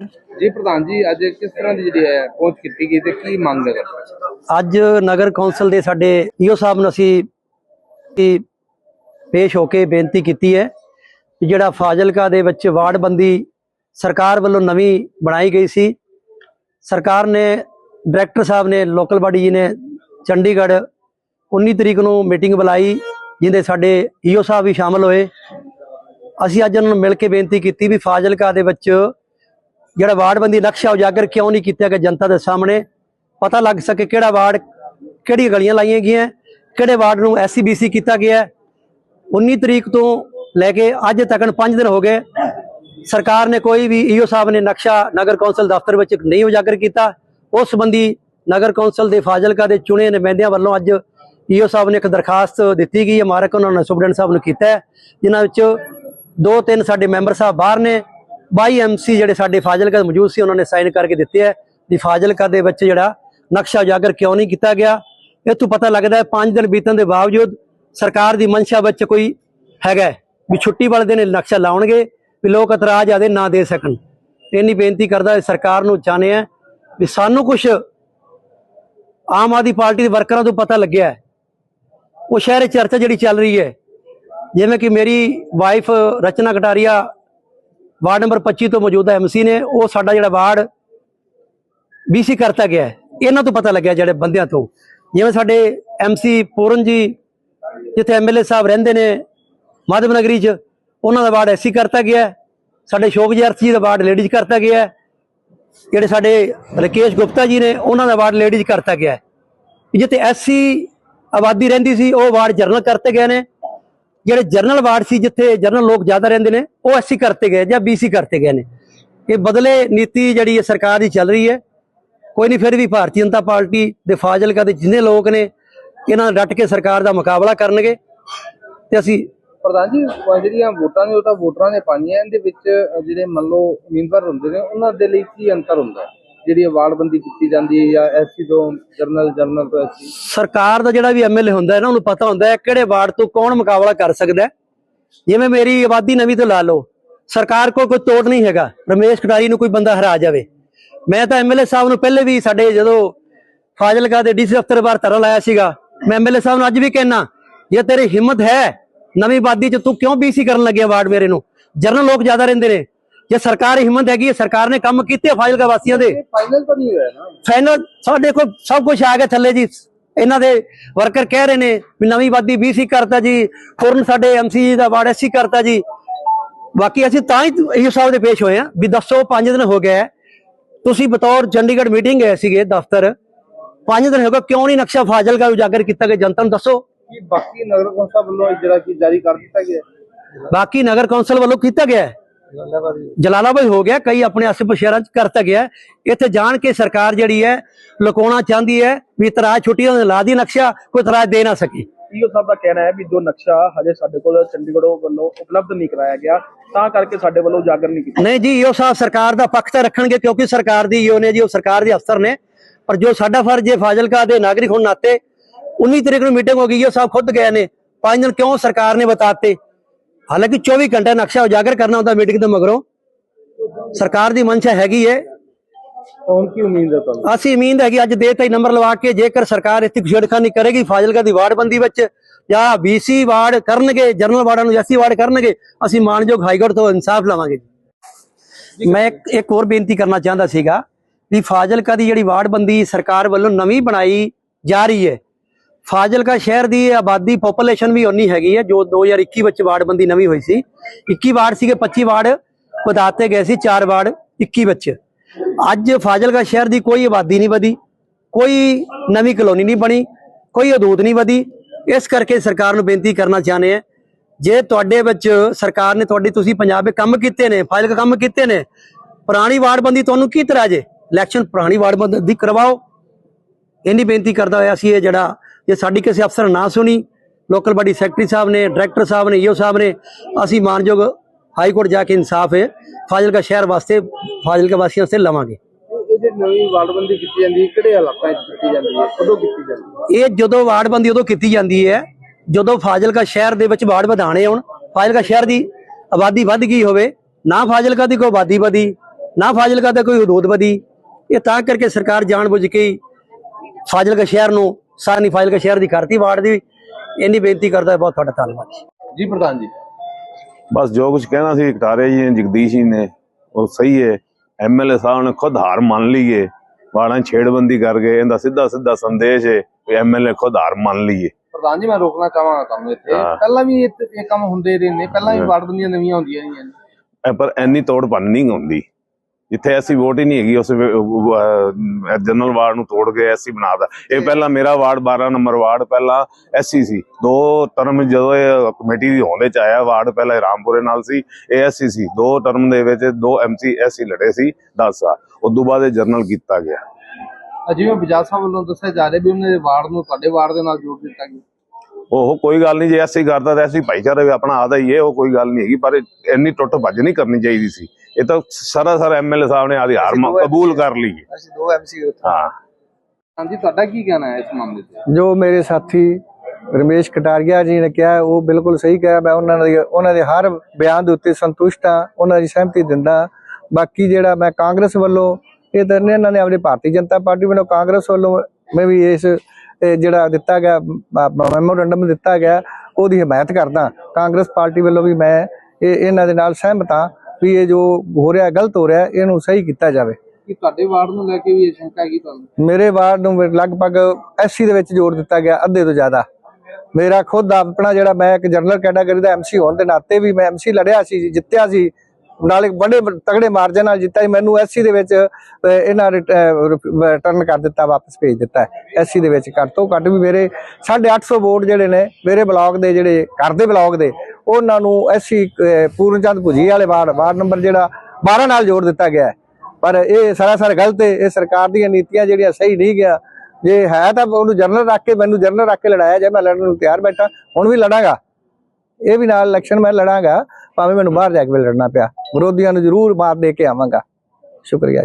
ਜੀ ਪ੍ਰਧਾਨ ਜੀ, ਅੱਜ ਕਿਸ ਤਰ੍ਹਾਂ ਦੀ ਜਿਹੜੀ ਹੈ ਪਹੁੰਚ ਕੀਤੀ ਗਈ ਤੇ ਕੀ ਮੰਗ ਹੈ ਅੱਜ ਨਗਰ ਕੌਂਸਲ ਦੇ ਸਾਡੇ ਈਓ ਸਾਹਿਬ ਨੂੰ ਅਸੀਂ ਕਿ ਪੇਸ਼ ਹੋ ਕੇ ਬੇਨਤੀ ਕੀਤੀ ਹੈ ਕਿ ਜਿਹੜਾ ਫਾਜ਼ਿਲਕਾ ਦੇ ਵਿੱਚ ਵਾਰਡਬੰਦੀ ਸਰਕਾਰ ਵੱਲੋਂ ਨਵੀਂ ਬਣਾਈ ਗਈ ਸੀ, ਸਰਕਾਰ ਨੇ, ਡਾਇਰੈਕਟਰ ਸਾਹਿਬ ਨੇ, ਲੋਕਲ ਬਾਡੀ ਜੀ ਨੇ ਚੰਡੀਗੜ੍ਹ 19 ਤਰੀਕ ਨੂੰ ਮੀਟਿੰਗ ਬੁਲਾਈ ਜਿਹਦੇ ਸਾਡੇ ਈਓ ਸਾਹਿਬ ਵੀ ਸ਼ਾਮਲ ਹੋਏ। ਅਸੀਂ ਅੱਜ ਉਹਨਾਂ ਨੂੰ ਮਿਲ ਕੇ ਬੇਨਤੀ ਕੀਤੀ ਵੀ ਫਾਜ਼ਿਲਕਾ ਦੇ ਵਿੱਚ ਜਿਹੜਾ ਵਾਰਡਬੰਦੀ ਨਕਸ਼ਾ ਉਜਾਗਰ ਕਿਉਂ ਨਹੀਂ ਕੀਤਾ ਗਿਆ ਜਨਤਾ ਦੇ ਸਾਹਮਣੇ? ਪਤਾ ਲੱਗ ਸਕੇ ਕਿਹੜਾ ਵਾਰਡ ਕਿਹੜੀਆਂ ਗਲੀਆਂ ਲਾਈਆਂ ਗਈਆਂ, ਕਿਹੜੇ ਵਾਰਡ ਨੂੰ ਐਸਸੀਬੀਸੀ ਕੀਤਾ ਗਿਆ ਹੈ। 19 ਤਰੀਕ ਤੋਂ ਲੈ ਕੇ ਅੱਜ ਤੱਕ 5 ਦਿਨ ਹੋ ਗਏ, ਸਰਕਾਰ ਨੇ ਕੋਈ ਵੀ ਈਓ ਸਾਹਿਬ ਨੇ ਨਕਸ਼ਾ ਨਗਰ ਕੌਂਸਲ ਦਫ਼ਤਰ ਵਿੱਚ ਨਹੀਂ ਉਜਾਗਰ ਕੀਤਾ। ਉਸ ਸੰਬੰਧੀ ਨਗਰ ਕੌਂਸਲ ਦੇ ਫਾਜ਼ਿਲਕਾ ਦੇ ਚੁਣੇ ਨੁਮਾਇੰਦਿਆਂ ਵੱਲੋਂ ਅੱਜ ਈਓ ਸਾਹਿਬ ਨੇ ਇੱਕ ਦਰਖਾਸਤ ਦਿੱਤੀ ਗਈ ਹੈ, ਮਾਰਕ ਉਹਨਾਂ ਨੇ ਸੁਪਰਡੈਂਟ ਸਾਹਿਬ ਨੂੰ ਕੀਤਾ ਜਿਨ੍ਹਾਂ ਵਿੱਚ ਦੋ ਤਿੰਨ ਸਾਡੇ ਮੈਂਬਰ ਸਾਹਿਬ ਬਾਹਰ ਨੇ। 22 ਐਮਸੀ ਜਿਹੜੇ ਸਾਡੇ ਫਾਜ਼ਿਲਕਾ ਮੌਜੂਦ ਸੀ, ਉਹਨਾਂ ਨੇ ਸਾਈਨ ਕਰਕੇ ਦਿੱਤੇ ਹੈ ਵੀ ਫਾਜ਼ਿਲਕਾ ਦੇ ਵਿੱਚ ਜਿਹੜਾ ਨਕਸ਼ਾ ਉਜਾਗਰ ਕਿਉਂ ਨਹੀਂ ਕੀਤਾ ਗਿਆ। ਇਹ ਤੋਂ ਪਤਾ ਲੱਗਦਾ ਹੈ 5 ਦਿਨ ਬੀਤਣ ਦੇ ਬਾਵਜੂਦ ਸਰਕਾਰ ਦੀ ਮਨਸ਼ਾ ਵਿੱਚ ਕੋਈ ਹੈਗਾ ਵੀ ਛੁੱਟੀ ਵਾਲੇ ਦਿਨ ਨਕਸ਼ਾ ਲਾਉਣਗੇ ਵੀ ਲੋਕ ਇਤਰਾਜ਼ ਆਦੇ ਨਾ ਦੇ ਸਕਣ। ਇੰਨੀ ਬੇਨਤੀ ਕਰਦਾ ਸਰਕਾਰ ਨੂੰ ਚਾਹੁੰਦੇ ਆ ਵੀ ਸਾਨੂੰ ਕੁਝ ਆਮ ਆਦਮੀ ਪਾਰਟੀ ਦੇ ਵਰਕਰਾਂ ਤੋਂ ਪਤਾ ਲੱਗਿਆ ਉਹ ਸ਼ਹਿਰ 'ਚ ਚਰਚਾ ਜਿਹੜੀ ਚੱਲ ਰਹੀ ਹੈ, ਜਿਵੇਂ ਕਿ ਮੇਰੀ wife Rachna Kataria ward number 25 ਤੋਂ ਮੌਜੂਦਾ ਐਮਸੀ ਨੇ, ਉਹ ਸਾਡਾ ਜਿਹੜਾ ਵਾਰਡ ਬੀਸੀ ਕਰਤਾ ਗਿਆ ਇਹਨਾਂ ਤੋਂ ਪਤਾ ਲੱਗਿਆ ਜਿਹੜੇ ਬੰਦਿਆਂ ਤੋਂ। ਜਿਵੇਂ ਸਾਡੇ ਐਮਸੀ ਪੂਰਨ ਜੀ, ਜਿੱਥੇ ਐਮਐਲਏ ਸਾਹਿਬ ਰਹਿੰਦੇ ਨੇ, ਮਾਧਵ ਨਗਰੀ 'ਚ, ਉਹਨਾਂ ਦਾ ਵਾਰਡ ਐਸੀ ਕਰਤਾ ਗਿਆ ਸਾਡੇ ਸ਼ੋਭਜੀ ਅਰਥ ਜੀ ਦਾ ਵਾਰਡ ਲੇਡੀਜ਼ ਕਰਤਾ ਗਿਆ ਜਿਹੜੇ ਸਾਡੇ ਰਕੇਸ਼ ਗੁਪਤਾ ਜੀ ਨੇ, ਉਹਨਾਂ ਦਾ ਵਾਰਡ ਲੇਡੀਜ਼ ਕਰਤਾ ਗਿਆ ਹੈ। ਜਿੱਥੇ ਐਸੀ ਆਬਾਦੀ ਰਹਿੰਦੀ ਸੀ, ਉਹ ਵਾਰਡ ਜਰਨਲ ਕਰਤੇ ਗਏ ਨੇ। ਜਿਹੜੇ ਜਰਨਲ ਵਾਰਡ ਸੀ ਜਿੱਥੇ ਜਰਨਲ ਲੋਕ ਜ਼ਿਆਦਾ ਰਹਿੰਦੇ ਨੇ, ਉਹ ਐਸੀ ਕਰਤੇ ਗਏ ਜਾਂ ਬੀਸੀ ਕਰਤੇ ਗਏ ਨੇ। ਇਹ ਬਦਲੇ ਨੀਤੀ ਜਿਹੜੀ ਹੈ ਸਰਕਾਰ ਦੀ ਚੱਲ ਰਹੀ ਹੈ। ਕੋਈ ਨਹੀਂ, ਫਿਰ ਵੀ ਭਾਰਤੀ ਜਨਤਾ ਪਾਰਟੀ ਦੇ ਫਾਜ਼ਿਲਕਾ ਦੇ ਜਿੰਨੇ ਲੋਕ ਨੇ, ਇਹਨਾਂ ਨਾਲ ਡਟ ਕੇ ਸਰਕਾਰ ਦਾ ਮੁਕਾਬਲਾ ਕਰਨਗੇ। ਤੇ ਅਸੀਂ ਪ੍ਰਧਾਨ ਜੀ ਜਿਹੜੀਆਂ ਵੋਟਾਂ ਨੇ, ਉਹ ਤਾਂ ਵੋਟਰਾਂ ਨੇ ਪਾਈਆਂ। ਇਹਦੇ ਵਿੱਚ ਜਿਹੜੇ ਮੰਨ ਲਓ ਉਮੀਦਵਾਰ ਹੁੰਦੇ ਨੇ, ਉਹਨਾਂ ਦੇ ਲਈ ਕੀ ਅੰਤਰ ਹੁੰਦਾ? ਹੈ ਜਿਹੜੀ ਵਾਰਡਬੰਦੀ ਕੀਤੀ ਜਾਂਦੀ ਹੈ ਜਾਂ ਐਸਸੀ ਤੋਂ ਜਰਨਲ ਜਰਨਲ ਤੋਂ ਐਸਸੀ? ਸਰਕਾਰ ਦਾ ਜਿਹੜਾ ਵੀ ਐਮਐਲਏ ਹੁੰਦਾ ਹੈ ਨਾ, ਉਹਨੂੰ ਪਤਾ ਹੁੰਦਾ ਹੈ ਕਿਹੜੇ ਵਾਰਡ ਤੋਂ ਕੌਣ ਮੁਕਾਬਲਾ ਕਰ ਸਕਦਾ ਹੈ। ਜਿਵੇਂ ਮੇਰੀ ਆਬਾਦੀ ਨਵੀਂ ਤੋਂ ਲਾ ਲਓ, ਸਰਕਾਰ ਕੋਲ ਕੋਈ ਤੋੜ ਨਹੀਂ ਹੈਗਾ। ਰਮੇਸ਼ ਕਟਾਰੀ ਨੂੰ ਕੋਈ ਬੰਦਾ ਹਰਾ ਜਾਵੇ। ਮੈਂ ਤਾਂ ਐਮਐਲਏ ਸਾਹਿਬ ਨੂੰ ਪਹਿਲੇ ਵੀ ਸਾਡੇ ਜਦੋਂ ਫਾਜ਼ਿਲਕਾ ਦੇ ਡੀਸੀ ਦਫ਼ਤਰ ਬਾਹਰ ਧਰਨਾ ਲਾਇਆ ਸੀਗਾ, ਮੈਂ ਐਮਐਲਏ ਸਾਹਿਬ ਨੂੰ ਅੱਜ ਵੀ ਕਹਿਣਾ ਜੇ ਤੇਰੀ ਹਿੰਮਤ ਹੈ ਨਵੀਂ ਆਬਾਦੀ ਚ ਤੂੰ ਕਿਉਂ ਬੀਸੀ ਕਰਨ ਲੱਗਿਆ ਵਾਰਡ ਮੇਰੇ ਨੂੰ? ਜਰਨਲ ਲੋਕ ਜ਼ਿਆਦਾ ਰਹਿੰਦੇ ਨੇ। ਜੇ ਸਰਕਾਰ ਹਿੰਮਤ ਹੈਗੀ ਸਰਕਾਰ ਨੇ ਕੰਮ ਕੀਤੇ ਫਾਜ਼ਿਲਕਾ ਵਾਸੀਆਂ ਦੇ। ਫਾਈਨਲ ਤਾਂ ਨਹੀਂ ਹੋਇਆ ਨਾ। ਫਾਈਨਲ ਸਾਡੇ ਕੋਲ ਸਭ ਕੁਝ ਆ ਗਿਆ ਥੱਲੇ ਜੀ। ਇਹਨਾਂ ਦੇ ਵਰਕਰ ਕਹਿ ਰਹੇ ਨੇ ਵੀ ਨਵੀਂ ਵਾਦੀ ਬੀਸੀ ਕਰਤਾ ਜੀ। ਫੁਰਨ ਸਾਡੇ ਐਮਸੀ ਦਾ ਵਾਰਡ ਐਸੀ ਕਰਤਾ ਜੀ। ਬਾਕੀ ਅਸੀਂ ਤਾਂ ਹੀ ਇਹ ਸਾਹਿਬ ਦੇ ਪੇਸ਼ ਹੋਏ ਆ ਵੀ ਦੱਸੋ 5 ਦਿਨ ਹੋ ਗਏ ਹੈ। ਤੁਸੀਂ ਬਤੌਰ ਚੰਡੀਗੜ੍ਹ ਮੀਟਿੰਗ ਗਏ ਸੀਗੇ ਦਫ਼ਤਰ। 5 ਦਿਨ ਹੋ ਗਏ ਕਿਉਂ ਨਹੀਂ ਨਕਸ਼ਾ ਫਾਜ਼ਿਲਕਾ ਉਜਾਗਰ ਕੀਤਾ ਗਿਆ? ਜਨਤਾ ਨੂੰ ਦੱਸੋ। ਕੀ ਬਾਕੀ ਨਗਰ ਕੌਂਸਲ ਵੱਲੋਂ ਜਿਹੜਾ ਕਿ ਜਾਰੀ ਕਰ ਦਿੱਤਾ ਗਿਆ? ਬਾਕੀ ਨਗਰ ਕੌਂਸਲ ਵੱਲੋਂ ਕੀਤਾ ਗਿਆ ਜਲਾਲਾਬਾਦ ਹੋ ਗਿਆ ਕਈ ਆਪਣੇ ਆਸੇ-ਪਾਸੇ ਸ਼ਹਿਰਾਂ 'ਚ ਕਰਤਾ ਗਿਆ। ਇੱਥੇ ਜਾਣ ਕੇ ਸਰਕਾਰ ਜਿਹੜੀ ਹੈ ਲੁਕਾਉਣਾ ਚਾਹੁੰਦੀ ਹੈ ਵੀ ਇਤਰਾਜ਼ ਛੁੱਟੀਆਂ ਦੇ ਲਾ ਦੀ ਨਕਸ਼ਾ ਕੋਈ ਇਤਰਾਜ਼ ਦੇ ਨਾ ਸਕੇ। ਈਓ ਸਾਹਿਬ ਦਾ ਕਹਿਣਾ ਹੈ ਵੀ ਜੋ ਨਕਸ਼ਾ ਹਜੇ ਸਾਡੇ ਕੋਲ ਚੰਡੀਗੜ੍ਹੋਂ ਵੱਲੋਂ ਉਪਲਬਧ ਨਹੀਂ ਕਰਾਇਆ ਗਿਆ ਤਾਂ ਕਰਕੇ ਸਾਡੇ ਵੱਲੋਂ ਉਜਾਗਰ ਨਹੀਂ ਕੀਤਾ। ਨਹੀਂ ਜੀ ਇਹੋ ਸਾਹਿਬ ਸਰਕਾਰ ਦਾ ਪੱਖ ਤਾਂ ਰੱਖਣਗੇ ਕਿਉਂਕਿ ਸਰਕਾਰ ਦੀ ਇਹੋ ਨੇ ਜੀ ਉਹ ਸਰਕਾਰ ਦੇ ਅਫਸਰ ਨੇ। ਪਰ ਜੋ ਸਾਡਾ ਫਰਜ਼ ਹੈ ਫਾਜ਼ਿਲਕਾ ਦੇ ਨਾਗਰਿਕ ਹੋਣ ਨਾਤੇ 19 ਤਰੀਕ ਨੂੰ ਮੀਟਿੰਗ ਹੋ ਗਈ ਉਹ ਸਾਹਿਬ ਖੁਦ ਗਏ ਨੇ। ਪੰਜ ਦਿਨ ਕਿਉਂ ਸਰਕਾਰ ਨੇ ਬਤਾਤੇ ਹਾਲਾਂਕਿ 24 ਘੰਟੇ ਨਕਸ਼ਾ ਉਜਾਗਰ ਕਰਨਾ ਹੁੰਦਾ ਮੀਟਿੰਗ ਤੋਂ ਮਗਰੋਂ ਸਰਕਾਰ ਦੀ ਮਨਸ਼ਾ ਹੈਗੀ ਹੈ। ਹੁਣ ਕੀ ਉਮੀਦ ਹੈ ਤੁਹਾਨੂੰ? ਅਸੀਂ ਉਮੀਦ ਹੈ ਕਿ ਅੱਜ ਦੇ ਤਾਈ ਨੰਬਰ ਲਵਾ ਕੇ ਜੇਕਰ ਸਰਕਾਰ ਇੱਥੇ ਛੇੜਖਾਨੀ ਕਰੇਗੀ ਫਾਜ਼ਿਲਕਾ ਦੀ ਵਾਰਡਬੰਦੀ ਵਿੱਚ ਜਾਂ ਬੀਸੀ ਵਾਰਡ ਕਰਨਗੇ ਜਨਰਲ ਵਾਰਡਾਂ ਨੂੰ ਐਸੀ ਵਾਰਡ ਕਰਨਗੇ ਅਸੀਂ ਮਾਨਯੋਗ ਹਾਈਕੋਰਟ ਤੋਂ ਇਨਸਾਫ ਲਵਾਂਗੇ ਮੈਂ ਇੱਕ ਇੱਕ ਹੋਰ ਬੇਨਤੀ ਕਰਨਾ ਚਾਹੁੰਦਾ ਸੀਗਾ ਵੀ ਫਾਜ਼ਿਲਕਾ ਦੀ ਜਿਹੜੀ ਵਾਰਡਬੰਦੀ ਸਰਕਾਰ ਵੱਲੋਂ ਨਵੀਂ ਬਣਾਈ ਜਾ ਰਹੀ ਹੈ ਫਾਜ਼ਿਲਕਾ ਸ਼ਹਿਰ ਦੀ ਆਬਾਦੀ ਪੋਪੂਲੇਸ਼ਨ ਵੀ ਉਨੀ ਹੈਗੀ ਹੈ, ਜੋ 2021 ਵਿੱਚ ਵਾਰਡਬੰਦੀ ਨਵੀਂ ਹੋਈ ਸੀ। 21 ਵਾਰਡ ਸੀਗੇ 25 ਵਾਰਡ ਵਧਾਤੇ ਗਏ ਸੀ 4 ਵਾਰਡ 21 ਵਿੱਚ। ਅੱਜ ਫਾਜ਼ਿਲਕਾ ਸ਼ਹਿਰ ਦੀ ਕੋਈ ਆਬਾਦੀ ਨਹੀਂ ਵਧੀ, ਕੋਈ ਨਵੀਂ ਕਲੋਨੀ ਨਹੀਂ ਬਣੀ, ਕੋਈ ਹਦੂਦ ਨਹੀਂ ਵਧੀ। ਇਸ ਕਰਕੇ ਸਰਕਾਰ ਨੂੰ ਬੇਨਤੀ ਕਰਨਾ ਚਾਹੁੰਦੇ ਆ ਜੇ ਤੁਹਾਡੇ ਵਿੱਚ ਸਰਕਾਰ ਨੇ ਤੁਹਾਡੀ ਤੁਸੀਂ ਪੰਜਾਬ ਵਿੱਚ ਕੰਮ ਕੀਤੇ ਨੇ, ਫਾਜ਼ਿਲਕਾ ਕੰਮ ਕੀਤੇ ਨੇ, ਪੁਰਾਣੀ ਵਾਰਡਬੰਦੀ ਤੁਹਾਨੂੰ ਕੀ ਤਰ੍ਹਾਂ ਜੇ ਇਲੈਕਸ਼ਨ ਪੁਰਾਣੀ ਵਾਰਡਬੰਦੀ ਕਰਵਾਓ। ਇੰਨੀ ਬੇਨਤੀ ਕਰਦਾ ਹੋਇਆ ਸੀ ਇਹ ਜਿਹੜਾ ਜੇ ਸਾਡੀ ਕਿਸੇ ਅਫਸਰ ਨੇ ਸੁਣੀ ਲੋਕਲ ਬਾਡੀ ਸੈਕਟਰੀ ਸਾਹਿਬ ਨੇ ਡਾਇਰੈਕਟਰ ਸਾਹਿਬ ਨੇ ਈਓ ਸਾਹਿਬ ਨੇ ਅਸੀਂ ਮਾਨਯੋਗ ਹਾਈ ਕੋਰਟ ਜਾ ਕੇ ਇਨਸਾਫ ਹੈ ਫਾਜ਼ਿਲਕਾ ਸ਼ਹਿਰ ਵਾਸਤੇ ਫਾਜ਼ਿਲਕਾ ਵਾਸੀਆਂ ਵਾਸਤੇ ਲਵਾਂਗੇ। ਇਹ ਇਹ ਜਿਹੜੀ ਨਵੀਂ ਵਾਰਡਬੰਦੀ ਕੀਤੀ ਜਾਂਦੀ ਹੈ ਕਿਹੜੇ ਹਾਲਾਤਾਂ 'ਚ ਕੀਤੀ ਜਾਂਦੀ ਹੈ? ਕਦੋਂ ਕੀਤੀ ਜਾਂਦੀ ਹੈ? ਇਹ ਜਦੋਂ ਵਾਰਡਬੰਦੀ ਉਦੋਂ ਕੀਤੀ ਜਾਂਦੀ ਹੈ ਜਦੋਂ ਫਾਜ਼ਿਲਕਾ ਸ਼ਹਿਰ ਦੇ ਵਿੱਚ ਵਾਰਡ ਵਧਾਣੇ ਹੋਣ ਫਾਜ਼ਿਲਕਾ ਸ਼ਹਿਰ ਦੀ ਆਬਾਦੀ ਵੱਧ ਗਈ ਹੋਵੇ ਨਾ ਫਾਜ਼ਿਲਕਾ ਦੀ ਕੋਈ ਆਬਾਦੀ ਵਧੀ ਨਾ ਫਾਜ਼ਿਲਕਾ ਦਾ ਕੋਈ ਹਦੂਦ ਵਧੀ ਇਹ ਤਾਂ ਕਰਕੇ ਸਰਕਾਰ ਜਾਣਬੁੱਝ ਕੇ ਹੀ ਫਾਜ਼ਿਲਕਾ ਸ਼ਹਿਰ ਨੂੰ ਸਾਰੀ ਫਾਜ਼ਿਲਕਾ ਸ਼ਹਿਰ ਦੀ ਕਰਤੀ ਵਾਰਡ ਦੀ ਇੰਨੀ ਬੇਨਤੀ ਕਰਦਾ ਬਹੁਤ ਤੁਹਾਡਾ ਧੰਨਵਾਦ ਜੀ। ਜੀ ਪ੍ਰਧਾਨ ਜੀ। ਬਸ ਜੋ ਕੁਝ ਕਹਿਣਾ ਸੀ ਕਟਾਰੇ ਜੀ ਨੇ ਜਗਦੀਸ਼ ਜੀ ਨੇ ਉਹ ਸਹੀ ਹੈ। ਐਮਐਲਏ ਸਾਹਿਬ ਨੇ ਖੁਦ ਹਾਰ ਮੰਨ ਲਈ ਏ ਵਾੜਾਂ ਛੇੜਬੰਦੀ ਕਰ ਗਏ ਇਹਦਾ ਸਿੱਧਾ ਸਿੱਧਾ ਸੰਦੇਸ਼ ਹੈ ਕਿ ਐਮਐਲਏ ਖੁਦ ਹਾਰ ਮੰਨ ਲਈਏ ਪ੍ਰਧਾਨ ਜੀ ਮੈਂ ਰੋਕਣਾ ਚਾਹਾਂਗਾ ਤੁਹਾਨੂੰ ਇੱਥੇ। ਹਾਂ। ਪਹਿਲਾਂ ਵੀ ਇਹ ਇਹ ਕੰਮ ਹੁੰਦੇ ਰਹੇ ਨੇ ਪਹਿਲਾਂ ਵੀ ਵਾਰਡਬੰਦੀਆਂ ਨਵੀਆਂ ਹੁੰਦੀਆਂ ਰਹੀਆਂ ਨੇ। ਪਰ ਇੰਨੀ ਤੋੜ ਭੰਨ ਨਹੀਂ ਹੁੰਦੀ। ਜਿੱਥੇ ਐਸੀ ਵੋਟ ਹੀ ਨਹੀਂ ਹੈਗੀ ਉਸ ਜਨਰਲ ਵਾਰਡ ਨੂੰ ਤੋੜ ਕੇ ਐਸੀ ਬਣਾਦਾ ਇਹ ਪਹਿਲਾਂ ਮੇਰਾ ਵਾਰਡ 12 ਨੰਬਰ ਵਾਰਡ ਪਹਿਲਾਂ ਐਸੀ ਸੀ। ਦੋ ਟਰਮ ਜਦੋਂ ਇਹ ਕਮੇਟੀ ਦੀ ਹੋਂਦੇ ਚ ਆਇਆ ਵਾਰਡ ਪਹਿਲਾਂ ਰਾਮਪੁਰੇ ਨਾਲ ਸੀ ਇਹ ਐਸੀ ਸੀ। ਦੋ ਟਰਮ ਦੇ ਵਿੱਚ ਦੋ ਐਮਸੀ ਐਸੀ ਲੜੇ ਸੀ 10 ਸਾਲ। ਉਸ ਤੋਂ ਬਾਅਦ ਇਹ ਜਨਰਲ ਕੀਤਾ ਗਿਆ। ਜਿਵੇਂ ਬਜਾਜ ਸਾਹਿਬ ਵੱਲੋਂ ਦੱਸਿਆ ਜਾ ਰਿਹਾ ਵੀ ਉਹਨਾਂ ਵਾਰਡ ਨੂੰ ਤੁਹਾਡੇ ਵਾਰਡ ਦੇ ਨਾਲ ਜੋੜ ਦਿੱਤਾ ਗਿਆ। ਉਹ ਕੋਈ ਗੱਲ ਨਹੀਂ ਜੇ ਐਸੀ ਕਰਦਾ ਤਾਂ ਐਸੀ ਭਾਈਚਾਰਾ ਆਪਣਾ ਆਦਾ ਹੀ ਹੈ ਉਹ ਕੋਈ ਗੱਲ ਨਹੀਂ ਹੈਗੀ ਪਰ ਇੰਨੀ ਟੁੱਟ ਭੱਜ ਨਹੀਂ ਕਰਨੀ ਚਾਹੀਦੀ ਸੀ। ਇਹ ਤਾਂ ਸਾਰਾ ਸਾਰਾ ਐਮਐਲਏ ਸਾਹਿਬ ਨੇ ਆਦੀ ਹਾਰ ਕਬੂਲ ਕਰ ਲਈ ਹੈ। ਅਸੀਂ ਦੋ ਐਮਸੀ ਹਾਂ। ਹਾਂਜੀ ਤੁਹਾਡਾ ਕੀ ਕਹਿਣਾ ਹੈ ਇਸ ਮਾਮਲੇ ਤੇ? ਜੋ ਮੇਰੇ ਸਾਥੀ ਰਮੇਸ਼ ਕਟਾਰੀਆ ਜੀ ਨੇ ਕਿਹਾ ਉਹ ਬਿਲਕੁਲ ਸਹੀ ਕਿਹਾ। ਮੈਂ ਉਹਨਾਂ ਦੇ ਉਹਨਾਂ ਦੇ ਹਰ ਬਿਆਨ ਦੇ ਉੱਤੇ ਸੰਤੁਸ਼ਟ ਹਾਂ ਉਹਨਾਂ ਦੀ ਸਹਿਮਤੀ ਦਿੰਦਾ ਬਾਕੀ ਜਿਹੜਾ ਮੈਂ ਕਾਂਗਰਸ ਵੱਲੋਂ ਇਹ ਤਾਂ ਨਹੀਂ ਇਹਨਾਂ ਨੇ ਆਪਣੀ ਭਾਰਤੀ ਜਨਤਾ ਪਾਰਟੀ ਵੱਲੋਂ ਕਾਂਗਰਸ ਵੱਲੋਂ ਮੈਂ ਵੀ ਇਸ ਇਹ ਜਿਹੜਾ ਦਿੱਤਾ ਗਿਆ ਮੈਮੋਰੰਡਮ ਦਿੱਤਾ ਗਿਆ ਉਹਦੀ ਹਮਾਇਤ ਕਰਦਾ ਕਾਂਗਰਸ ਪਾਰਟੀ ਵੱਲੋਂ ਵੀ ਮੈਂ ਇਹ ਇਹਨਾਂ ਦੇ ਨਾਲ ਸਹਿਮਤ ਹਾਂ। ਵੀ ਇਹ ਜੋ ਹੋ ਰਿਹਾ ਗਲਤ ਹੋ ਰਿਹਾ ਇਹਨੂੰ ਸਹੀ ਕੀਤਾ ਜਾਵੇ। ਕੀ ਤੁਹਾਡੇ ਵਾਰਡ ਨੂੰ ਲੈ ਕੇ ਵੀ ਇਹ ਸ਼ੰਕਾ ਹੈਗੀ ਤੁਹਾਨੂੰ? ਮੇਰੇ ਵਾਰਡ ਨੂੰ ਲਗਭਗ ਐਸਸੀ ਦੇ ਵਿੱਚ ਜੋੜ ਦਿੱਤਾ ਗਿਆ ਅੱਧੇ ਤੋਂ ਜ਼ਿਆਦਾ। ਮੇਰਾ ਖੁਦ ਆਪਣਾ ਜਿਹੜਾ ਮੈਂ ਇੱਕ ਜਨਰਲ ਕੈਟਾਗਰੀ ਦਾ ਐਮਸੀ ਹੋਣ ਦੇ ਨਾਤੇ ਵੀ ਮੈਂ ਐਮਸੀ ਲੜਿਆ ਸੀ ਜਿੱਤਿਆ ਸੀ। ਨਾਲੇ ਬੜੇ ਤਗੜੇ ਮਾਰਜਨ ਨਾਲ ਜਿੱਤਿਆ ਸੀ ਮੈਨੂੰ ਐਸਸੀ ਦੇ ਵਿੱਚ ਇਹਨਾਂ ਰਿਟਰਨ ਕਰ ਦਿੱਤਾ ਵਾਪਸ ਭੇਜ ਦਿੱਤਾ ਐਸਸੀ ਦੇ ਵਿੱਚ ਘੱਟ ਤੋਂ ਘੱਟ ਵੀ ਮੇਰੇ 850 ਵੋਟ ਜਿਹੜੇ ਨੇ ਮੇਰੇ ਬਲਾਕ ਦੇ ਜਿਹੜੇ ਘਰ ਦੇ ਬਲਾਕ ਦੇ ਉਹਨਾਂ ਨੂੰ ਐਸੀ ਪੂਰਨ ਚੰਦ ਭੁਜੀ ਵਾਲੇ ਵਾਰਡ ਵਾਰਡ ਨੰਬਰ ਜਿਹੜਾ 12 ਨਾਲ ਜੋੜ ਦਿੱਤਾ ਗਿਆ ਹੈ। ਪਰ ਇਹ ਸਰਾਸਰ ਗਲਤ ਹੈ, ਇਹ ਸਰਕਾਰ ਦੀਆਂ ਨੀਤੀਆਂ ਜਿਹੜੀਆਂ ਸਹੀ ਨਹੀਂ ਗਿਆ। ਜੇ ਹੈ ਤਾਂ ਉਹਨੂੰ ਜਰਨਲ ਰੱਖ ਕੇ, ਮੈਨੂੰ ਜਰਨਲ ਰੱਖ ਕੇ ਲੜਾਇਆ ਜੇ ਮੈਂ ਲੜਨ ਨੂੰ ਤਿਆਰ ਬੈਠਾ, ਹੁਣ ਵੀ ਲੜਾਂਗਾ। ਇਹ ਵੀ ਨਾਲ ਇਲੈਕਸ਼ਨ ਮੈਂ ਲੜਾਂਗਾ, ਭਾਵੇਂ ਮੈਨੂੰ ਬਾਹਰ ਜਾ ਕੇ ਵੀ ਲੜਨਾ ਪਿਆ। ਵਿਰੋਧੀਆਂ ਨੂੰ ਜ਼ਰੂਰ ਮਾਰ ਦੇ ਕੇ ਆਵਾਂਗਾ। ਸ਼ੁਕਰੀਆ